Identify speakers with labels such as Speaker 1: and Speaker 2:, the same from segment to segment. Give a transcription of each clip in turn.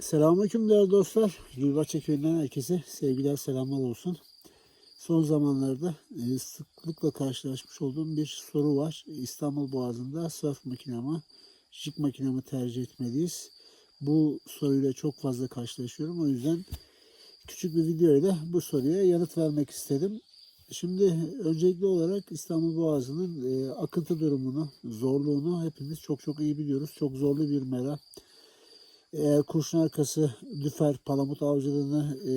Speaker 1: Selamünaleyküm değerli dostlar. Gülbahçe Köyü'nden herkese sevgiler selamlar olsun. Son zamanlarda e, sıklıkla karşılaşmış olduğum bir soru var. İstanbul Boğazı'nda surf makinamı, jig makinamı tercih etmeliyiz. Bu soruyla çok fazla karşılaşıyorum. O yüzden küçük bir video ile bu soruya yanıt vermek istedim. Şimdi öncelikli olarak İstanbul Boğazı'nın e, akıntı durumunu, zorluğunu hepimiz çok çok iyi biliyoruz. Çok zorlu bir mera. Eğer kurşun arkası lüfer palamut avcılığını e,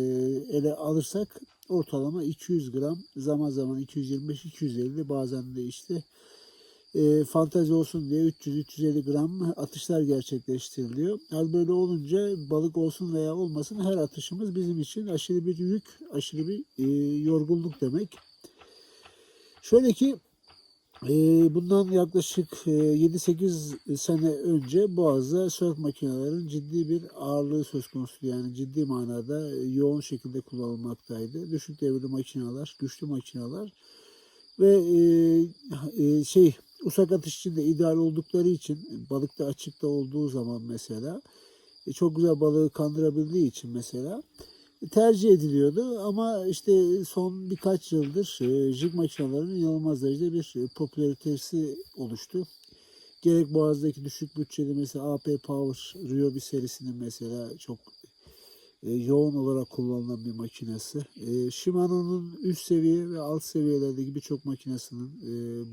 Speaker 1: ele alırsak ortalama 200 gram zaman zaman 225-250 bazen de işte e, fantezi olsun diye 300-350 gram atışlar gerçekleştiriliyor. Hal böyle olunca balık olsun veya olmasın her atışımız bizim için aşırı bir yük, aşırı bir e, yorgunluk demek. Şöyle ki Bundan yaklaşık e, 7-8 sene önce Boğaz'da surf makinelerinin ciddi bir ağırlığı söz konusu. Yani ciddi manada e, yoğun şekilde kullanılmaktaydı. Düşük devirli makineler, güçlü makineler ve e, e, şey usak atış için de ideal oldukları için balıkta açıkta olduğu zaman mesela e, çok güzel balığı kandırabildiği için mesela tercih ediliyordu ama işte son birkaç yıldır e, jig makinelerinin inanılmaz derecede bir e, popülaritesi oluştu. Gerek Boğaz'daki düşük bütçeli mesela AP Power Ryobi serisinin mesela çok e, yoğun olarak kullanılan bir makinesi. Shimano'nun üst seviye ve alt seviyelerdeki birçok makinesinin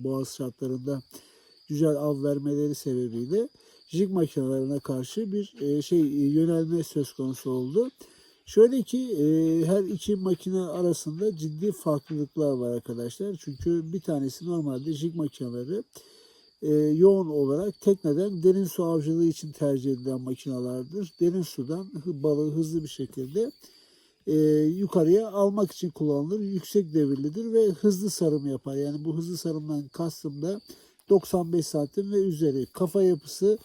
Speaker 1: Boğaz şartlarında güzel av vermeleri sebebiyle jig makinelerine karşı bir şey yönelme söz konusu oldu. Şöyle ki e, her iki makine arasında ciddi farklılıklar var arkadaşlar. Çünkü bir tanesi normalde jig makineleri e, yoğun olarak tekneden derin su avcılığı için tercih edilen makinelerdir. Derin sudan balığı hızlı bir şekilde e, yukarıya almak için kullanılır. Yüksek devirlidir ve hızlı sarım yapar. Yani bu hızlı sarımdan kastım da 95 santim ve üzeri. Kafa yapısı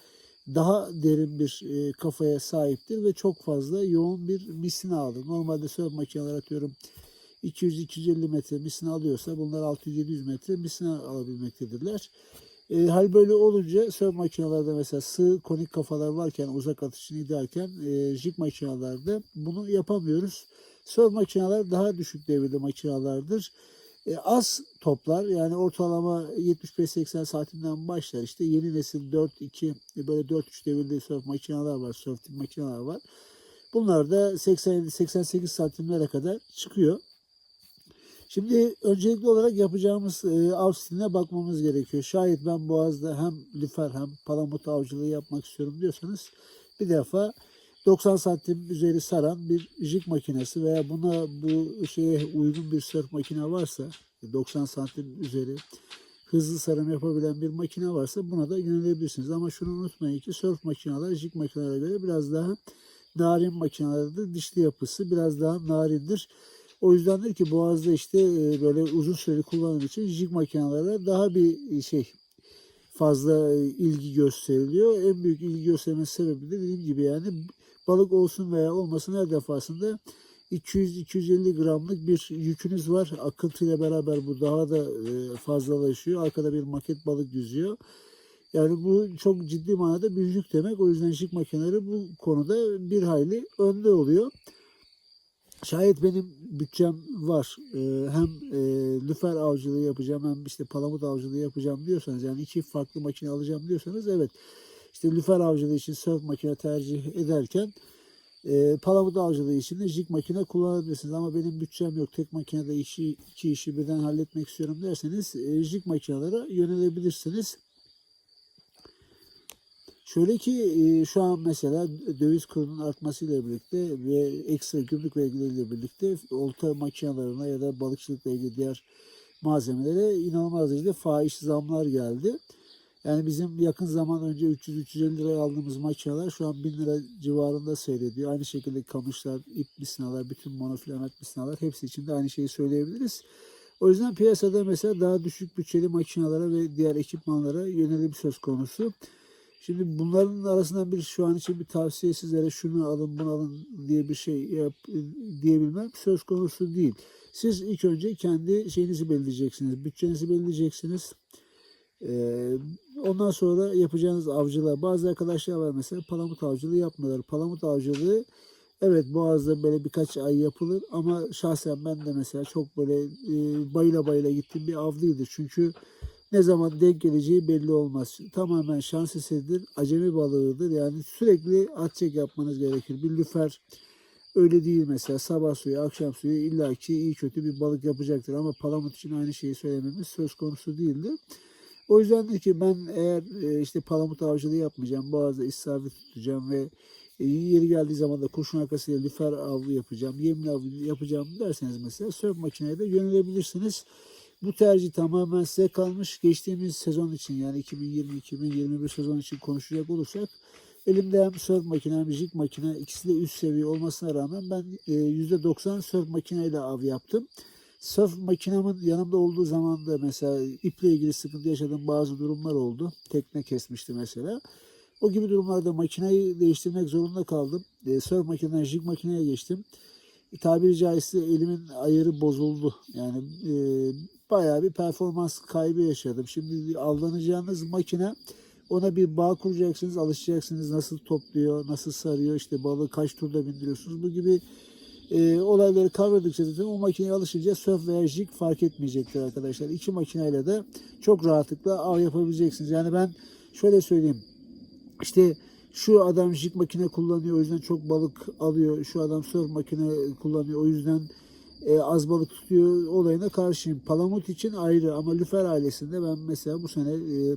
Speaker 1: daha derin bir e, kafaya sahiptir ve çok fazla yoğun bir misina alır. Normalde surf makineler atıyorum 200-250 metre misina alıyorsa bunlar 600-700 metre misina alabilmektedirler. E, hal böyle olunca surf makinelerde mesela sığ konik kafalar varken uzak atışını idealken e, jig makinelerde bunu yapamıyoruz. Surf makineler daha düşük devirli makinelerdir. E, az toplar yani ortalama 75-80 saatinden başlar. İşte yeni nesil 4-2 e, böyle 4-3 devirli surf makineler var, surfing makineler var. Bunlar da 87-88 santimlere kadar çıkıyor. Şimdi öncelikli olarak yapacağımız e, av stiline bakmamız gerekiyor. Şayet ben Boğaz'da hem lüfer hem palamut avcılığı yapmak istiyorum diyorsanız bir defa 90 santim üzeri saran bir jig makinesi veya buna bu şeye uygun bir surf makine varsa 90 santim üzeri hızlı sarım yapabilen bir makine varsa buna da yönelebilirsiniz. Ama şunu unutmayın ki surf makineler jig makinelere göre biraz daha narin makinelerdir. Dişli yapısı biraz daha narindir. O yüzdendir ki Boğaz'da işte e, böyle uzun süreli kullanım için jig makinelere daha bir şey fazla e, ilgi gösteriliyor. En büyük ilgi göstermesi sebebi de dediğim gibi yani balık olsun veya olmasın her defasında 200-250 gramlık bir yükünüz var. Akıntıyla beraber bu daha da e, fazlalaşıyor. Arkada bir maket balık yüzüyor. Yani bu çok ciddi manada bir yük demek. O yüzden jig makineleri bu konuda bir hayli önde oluyor. Şayet benim bütçem var e, hem e, lüfer avcılığı yapacağım hem işte palamut avcılığı yapacağım diyorsanız yani iki farklı makine alacağım diyorsanız evet işte lüfer avcılığı için surf makine tercih ederken e, palamut avcılığı için de jig makine kullanabilirsiniz ama benim bütçem yok tek makinede işi, iki işi birden halletmek istiyorum derseniz e, jig makinelere yönelebilirsiniz. Şöyle ki e, şu an mesela döviz kurunun artmasıyla birlikte ve ekstra gümrük vergileriyle birlikte olta makinelerine ya da balıkçılıkla ilgili diğer malzemelere inanılmaz derecede fahiş zamlar geldi. Yani bizim yakın zaman önce 300-350 liraya aldığımız makineler şu an 1000 lira civarında seyrediyor. Aynı şekilde kamışlar, ip misinalar, bütün monofilament misinalar hepsi için de aynı şeyi söyleyebiliriz. O yüzden piyasada mesela daha düşük bütçeli makinelere ve diğer ekipmanlara yönelim söz konusu. Şimdi bunların arasından bir şu an için bir tavsiye sizlere şunu alın bunu alın diye bir şey yap, diyebilmem söz konusu değil. Siz ilk önce kendi şeyinizi belirleyeceksiniz. Bütçenizi belirleyeceksiniz. Ondan sonra yapacağınız avcılığa bazı arkadaşlar var mesela palamut avcılığı yapmıyorlar. Palamut avcılığı evet boğazda böyle birkaç ay yapılır ama şahsen ben de mesela çok böyle e, bayıla bayıla gittiğim bir avlıydı. Çünkü ne zaman denk geleceği belli olmaz. Tamamen şans eseridir. Acemi balığıdır. Yani sürekli at çek yapmanız gerekir. Bir lüfer öyle değil mesela sabah suyu, akşam suyu illaki iyi kötü bir balık yapacaktır. Ama palamut için aynı şeyi söylememiz söz konusu değildir. O yüzden de ki ben eğer e, işte palamut avcılığı yapmayacağım, boğazda istavrit tutacağım ve e, yeri geldiği zaman da kurşun arkasıyla lüfer avı yapacağım, yemli avı yapacağım derseniz mesela sörf makineye de yönelebilirsiniz. Bu tercih tamamen size kalmış. Geçtiğimiz sezon için yani 2020-2021 sezon için konuşacak olursak elimde hem surf makine hem jig makine ikisi de üst seviye olmasına rağmen ben e, %90 surf makineyle av yaptım. Surf makinemin yanımda olduğu zaman da mesela iple ilgili sıkıntı yaşadığım bazı durumlar oldu. Tekne kesmişti mesela. O gibi durumlarda makineyi değiştirmek zorunda kaldım. E, surf makineden jig makineye geçtim. E, tabiri caizse elimin ayarı bozuldu. Yani e, bayağı bir performans kaybı yaşadım. Şimdi avlanacağınız makine ona bir bağ kuracaksınız, alışacaksınız. Nasıl topluyor, nasıl sarıyor, işte balığı kaç turda bindiriyorsunuz. Bu gibi e, olayları kavradıkça zaten o makineye alışınca surf veya fark etmeyecektir arkadaşlar. İki makineyle de çok rahatlıkla av yapabileceksiniz. Yani ben şöyle söyleyeyim. İşte şu adam jig makine kullanıyor o yüzden çok balık alıyor. Şu adam surf makine kullanıyor o yüzden e, az balık tutuyor olayına karşıyım. Palamut için ayrı ama lüfer ailesinde ben mesela bu sene e,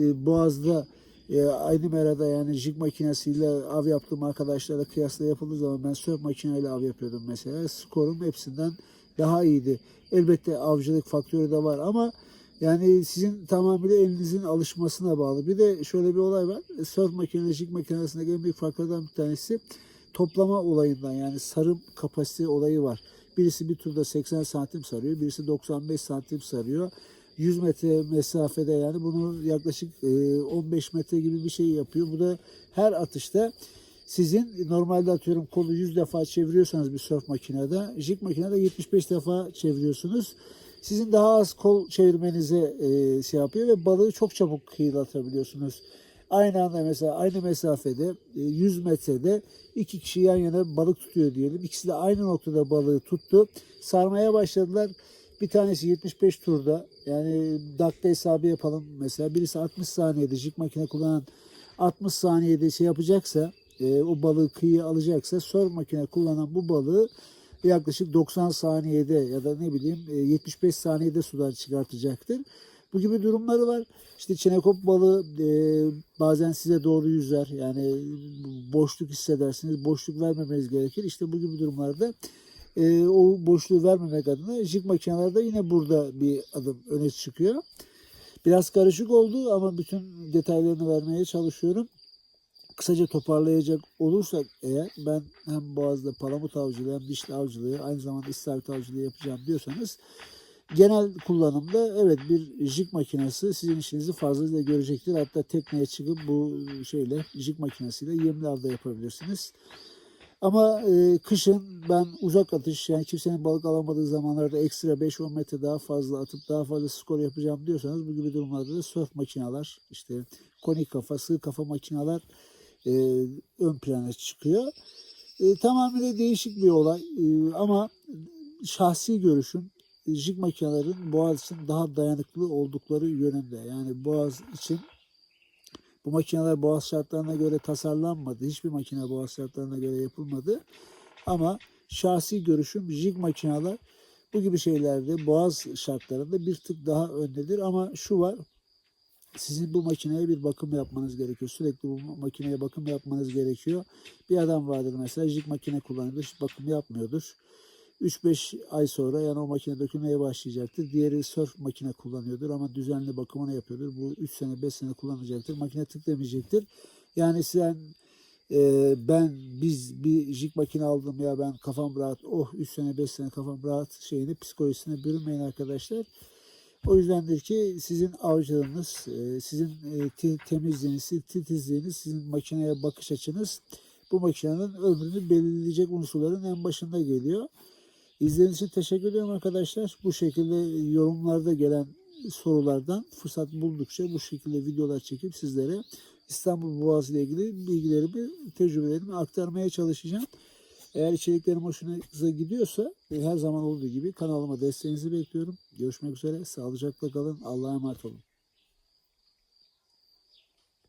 Speaker 1: e, Boğaz'da e, aynı merada yani jig makinesiyle av yaptığım arkadaşlarla kıyasla yapıldığı zaman ben surf makineyle av yapıyordum mesela. Skorum hepsinden daha iyiydi. Elbette avcılık faktörü de var ama yani sizin tamamıyla elinizin alışmasına bağlı. Bir de şöyle bir olay var. Surf makinesi, jig makinesindeki en büyük farklardan bir tanesi toplama olayından yani sarım kapasite olayı var. Birisi bir turda 80 santim sarıyor, birisi 95 santim sarıyor. 100 metre mesafede yani bunu yaklaşık e, 15 metre gibi bir şey yapıyor. Bu da her atışta sizin normalde atıyorum kolu 100 defa çeviriyorsanız bir surf makinede, jig makinede 75 defa çeviriyorsunuz. Sizin daha az kol çevirmenize e, şey yapıyor ve balığı çok çabuk kıyılatabiliyorsunuz. Aynı anda mesela aynı mesafede e, 100 metrede iki kişi yan yana balık tutuyor diyelim. İkisi de aynı noktada balığı tuttu. Sarmaya başladılar. Bir tanesi 75 turda yani dakika hesabı yapalım mesela. Birisi 60 saniyede jig makine kullanan 60 saniyede şey yapacaksa e, o balığı kıyıya alacaksa surf makine kullanan bu balığı yaklaşık 90 saniyede ya da ne bileyim e, 75 saniyede sudan çıkartacaktır. Bu gibi durumları var. İşte çenekop balığı e, bazen size doğru yüzer. Yani boşluk hissedersiniz. Boşluk vermemeniz gerekir. İşte bu gibi durumlarda e, o boşluğu vermemek adına jig makinelerde yine burada bir adım öne çıkıyor. Biraz karışık oldu ama bütün detaylarını vermeye çalışıyorum. Kısaca toparlayacak olursak eğer ben hem boğazda palamut avcılığı hem dişli avcılığı aynı zamanda istavrit avcılığı yapacağım diyorsanız genel kullanımda evet bir jig makinesi sizin işinizi fazlasıyla görecektir. Hatta tekneye çıkıp bu şeyle jig makinesiyle yemli avda yapabilirsiniz. Ama e, kışın ben uzak atış yani kimsenin balık alamadığı zamanlarda ekstra 5-10 metre daha fazla atıp daha fazla skor yapacağım diyorsanız bu gibi durumlarda da surf makineler işte konik kafa, sığ kafa makineler e, ön plana çıkıyor. E, tamamıyla değişik bir olay e, ama şahsi görüşüm jig makinelerin boğaz için daha dayanıklı oldukları yönünde. Yani boğaz için bu makineler boğaz şartlarına göre tasarlanmadı. Hiçbir makine boğaz şartlarına göre yapılmadı. Ama şahsi görüşüm jig makineler bu gibi şeylerde boğaz şartlarında bir tık daha öndedir. Ama şu var sizin bu makineye bir bakım yapmanız gerekiyor. Sürekli bu makineye bakım yapmanız gerekiyor. Bir adam vardır mesela jig makine kullanıyordur, hiç bakım yapmıyordur. 3-5 ay sonra yani o makine dökülmeye başlayacaktır. Diğeri surf makine kullanıyordur ama düzenli bakımını yapıyordur. Bu 3 sene 5 sene kullanacaktır. Makine tıklamayacakdır. Yani sen e, ben biz bir jig makine aldım ya ben kafam rahat oh 3 sene 5 sene kafam rahat şeyini psikolojisine bürünmeyin arkadaşlar. O yüzdendir ki sizin avcılığınız, e, sizin e, te- temizliğiniz, titizliğiniz, sizin makineye bakış açınız bu makinenin ömrünü belirleyecek unsurların en başında geliyor. İzlediğiniz için teşekkür ediyorum arkadaşlar. Bu şekilde yorumlarda gelen sorulardan fırsat buldukça bu şekilde videolar çekip sizlere İstanbul Boğazı ile ilgili bilgilerimi, tecrübelerimi aktarmaya çalışacağım. Eğer içeriklerim hoşunuza gidiyorsa e, her zaman olduğu gibi kanalıma desteğinizi bekliyorum. Görüşmek üzere. Sağlıcakla kalın. Allah'a emanet olun.